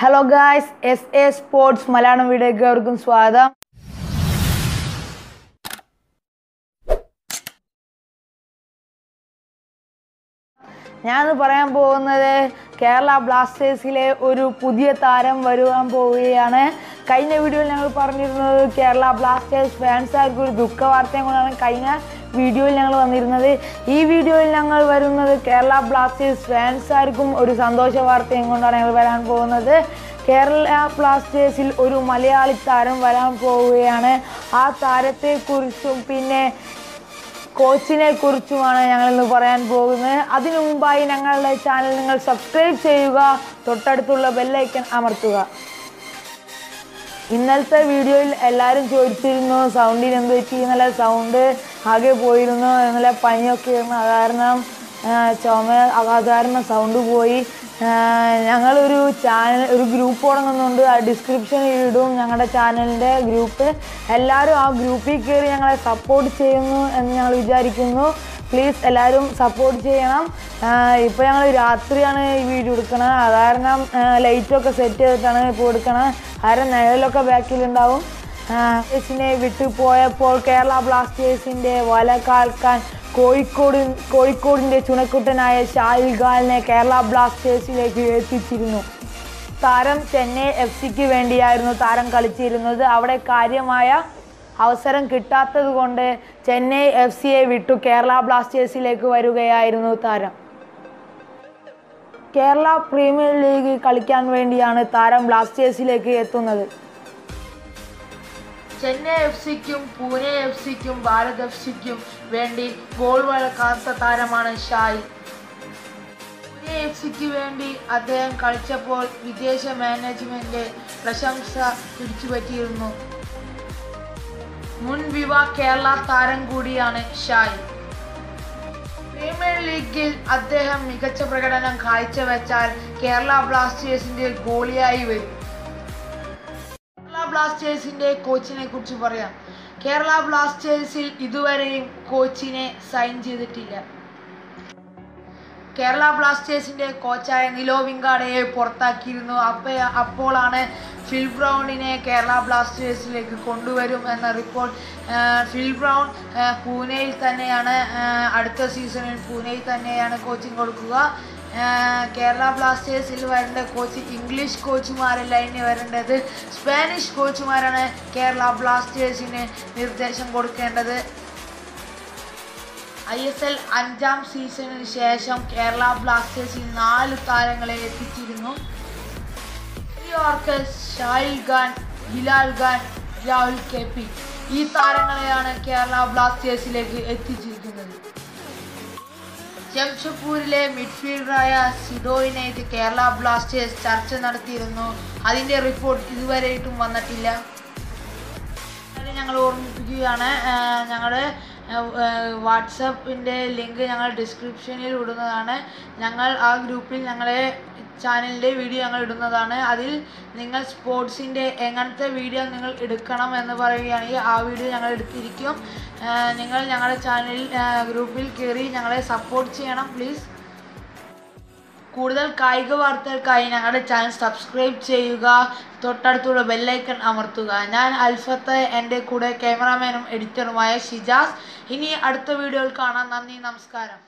Hello guys S A sports Malayalam വീഡിയോയ്ക്ക് അവർക്കും സ്വാഗതം. ഞാൻ പറയാൻ പോകുന്നത് കേരള ബ്ലാസ്റ്റേഴ്സിലെ ഒരു പുതിയ താരം വരുവാൻ പോവുകയാണ്. കഴിഞ്ഞ വീഡിയോയിൽ ഞങ്ങൾ പറഞ്ഞിരുന്നത് കേരള ബ്ലാസ്റ്റേഴ്സ് ഫാൻസുകാർക്ക് ഒരു ദുഃഖ വാർത്തയും കൊണ്ടാണ് കഴിഞ്ഞ വീഡിയോയിൽ ഞങ്ങൾ വന്നിരുന്നത്. ഈ വീഡിയോയിൽ ഞങ്ങൾ വരുന്നത് കേരള ബ്ലാസ്റ്റേഴ്സ് ഫാൻസാർക്കും ഒരു സന്തോഷ വാർത്തയും കൊണ്ടാണ് ഞങ്ങൾ വരാൻ പോകുന്നത്. കേരള ബ്ലാസ്റ്റേഴ്സിൽ ഒരു മലയാളി താരം വരാൻ പോവുകയാണ്. ആ താരത്തെക്കുറിച്ചും പിന്നെ കോച്ചിനെ കുറിച്ചുമാണ് ഞങ്ങൾ ഇന്ന് പറയാൻ പോകുന്നത്. അതിനു മുമ്പായി ഞങ്ങളുടെ ചാനൽ നിങ്ങൾ സബ്സ്ക്രൈബ് ചെയ്യുക. തൊട്ടടുത്തുള്ള ബെല്ലൈക്കൻ അമർത്തുക. ഇന്നലത്തെ വീഡിയോയിൽ എല്ലാവരും ചോദിച്ചിരുന്നു സൗണ്ടിന് എന്ത് പറ്റി? നല്ല സൗണ്ട് ആകെ പോയിരുന്നു. ഇന്നലെ പനിയൊക്കെ ആയിരുന്നു. കാരണം ചുമ അത് സൗണ്ട് പോയി. ഞങ്ങളൊരു ചാനൽ ഒരു ഗ്രൂപ്പ് തുടങ്ങുന്നുണ്ട്. ആ ഡിസ്ക്രിപ്ഷനിൽ ഇടും ഞങ്ങളുടെ ചാനലിന്റെ ഗ്രൂപ്പ്. എല്ലാവരും ആ ഗ്രൂപ്പിൽ കയറി ഞങ്ങളെ സപ്പോർട്ട് ചെയ്യുന്നു എന്ന് ഞങ്ങൾ വിചാരിക്കുന്നു. പ്ലീസ് എല്ലാവരും സപ്പോർട്ട് ചെയ്യണം. ഇപ്പോൾ ഞങ്ങൾ രാത്രിയാണ് ഈ വീഡിയോ എടുക്കണത്. അത് ലൈറ്റൊക്കെ സെറ്റ് ചെയ്തിട്ടാണ് ഇപ്പോൾ എടുക്കണത്. കാരണം നിഴലൊക്കെ ബാക്കിലുണ്ടാവും ചേച്ചിനെ വിട്ടു പോയപ്പോൾ കേരള ബ്ലാസ്റ്റേഴ്സിന്റെ വല കാൽക്കാൻ കോഴിക്കോട് കോഴിക്കോടിന്റെ ചുണക്കുട്ടനായ ഷാഹിൽ ഖാലിനെ കേരള ബ്ലാസ്റ്റേഴ്സിലേക്ക് എത്തിച്ചിരുന്നു താരം ചെന്നൈ എഫ് സിക്ക് വേണ്ടിയായിരുന്നു താരം കളിച്ചിരുന്നത്. അവിടെ കാര്യമായ അവസരം കിട്ടാത്തത് കൊണ്ട് ചെന്നൈ എഫ് സിയെ വിട്ടു കേരള ബ്ലാസ്റ്റേഴ്സിലേക്ക് വരികയായിരുന്നു താരം. കേരള പ്രീമിയർ ലീഗിൽ കളിക്കാൻ വേണ്ടിയാണ് താരം ബ്ലാസ്റ്റേഴ്സിലേക്ക് എത്തുന്നത്. ചെന്നൈ എഫ് സിക്കും പൂനെ എഫ് സിക്കും ഭാരത് എഫ് സിക്കും വേണ്ടി ഗോൾ വഴക്കാത്ത താരമാണ് ഷായി. പൂനെ എഫ് സിക്ക് വേണ്ടി അദ്ദേഹം കളിച്ചപ്പോൾ വിദേശ മാനേജ്മെന്റ് പ്രശംസ പിടിച്ചുപറ്റിയിരുന്നു. മുൻ വിവാ കേരള താരം കൂടിയാണ് ഷായി. പ്രീമിയർ ലീഗിൽ അദ്ദേഹം മികച്ച പ്രകടനം കാഴ്ചവെച്ചാൽ കേരള ബ്ലാസ്റ്റേഴ്സിന്റെ ഗോളിയായി വരും. കേരള ബ്ലാസ്റ്റേഴ്സിന്റെ കോച്ചിനെ കുറിച്ച് പറയാം. കേരള ബ്ലാസ്റ്റേഴ്സിൽ ഇതുവരെയും കോച്ചിനെ സൈൻ ചെയ്തിട്ടില്ല. കേരള ബ്ലാസ്റ്റേഴ്സിന്റെ കോച്ചായ നിലോ വിങ്കാടയെ പുറത്താക്കിയിരുന്നു. അപ്പോൾ അപ്പോളാണ് ഫിൽ ബ്രൗണിനെ കേരള ബ്ലാസ്റ്റേഴ്സിലേക്ക് കൊണ്ടുവരും എന്ന റിപ്പോർട്ട്. ഫിൽ ബ്രൗൺ പൂനെയിൽ തന്നെയാണ് അടുത്ത സീസണിൽ പൂനെയിൽ തന്നെയാണ് കോച്ചിങ് കൊടുക്കുക. കേരള ബ്ലാസ്റ്റേഴ്സിൽ വരേണ്ട കോച്ച് ഇംഗ്ലീഷ് കോച്ചുമാരല്ല ഇനി വരേണ്ടത് സ്പാനിഷ് കോച്ചുമാരാണ് കേരള ബ്ലാസ്റ്റേഴ്സിന് നിർദ്ദേശം കൊടുക്കേണ്ടത്. ഐ എസ് എൽ അഞ്ചാം സീസണിന് ശേഷം കേരള ബ്ലാസ്റ്റേഴ്സിൽ നാല് താരങ്ങളെ എത്തിച്ചിരുന്നു. New York Sahil Khan Hilal Khan Rahul K P. ഈ താരങ്ങളെയാണ് കേരള ബ്ലാസ്റ്റേഴ്സിലേക്ക് എത്തിച്ചിരിക്കുന്നത്. ജംഷഡ്പൂരിലെ മിഡ്ഫീൽഡറായ സിഡോയിനായിട്ട് കേരള ബ്ലാസ്റ്റേഴ്സ് ചർച്ച നടത്തിയിരുന്നു. അതിന്റെ റിപ്പോർട്ട് ഇതുവരെയായിട്ടും വന്നിട്ടില്ല. ഞങ്ങൾ ഓർമ്മിപ്പിക്കുകയാണ് ഞങ്ങളുടെ വാട്സപ്പിന്റെ ലിങ്ക് ഞങ്ങൾ ഡിസ്ക്രിപ്ഷനിൽ ഇടുന്നതാണ്. ഞങ്ങൾ ആ ഗ്രൂപ്പിൽ ഞങ്ങളെ ചാനലിന്റെ വീഡിയോ ഞങ്ങൾ ഇടുന്നതാണ്. അതിൽ നിങ്ങൾ സ്പോർട്സിന്റെ എങ്ങനത്തെ വീഡിയോ നിങ്ങൾ എടുക്കണം എന്ന് പറയുകയാണെങ്കിൽ ആ വീഡിയോ ഞങ്ങൾ എടുത്തിരിക്കും. നിങ്ങൾ ഞങ്ങളുടെ ചാനൽ ഗ്രൂപ്പിൽ കയറി ഞങ്ങളെ സപ്പോർട്ട് ചെയ്യണം പ്ലീസ്. കൂടുതൽ കായിക വാർത്തകൾക്കായി ഞങ്ങളുടെ ചാനൽ സബ്സ്ക്രൈബ് ചെയ്യുക. തൊട്ടടുത്തുള്ള ബെല്ലൈക്കൺ അമർത്തുക. ഞാൻ അൽഫത്ത് എന്റെ കൂടെ ക്യാമറാമാനും എഡിറ്ററുമായ ഷിജാസ്. ഇനി അടുത്ത വീഡിയോയിൽ കാണാം. നന്ദി നമസ്കാരം.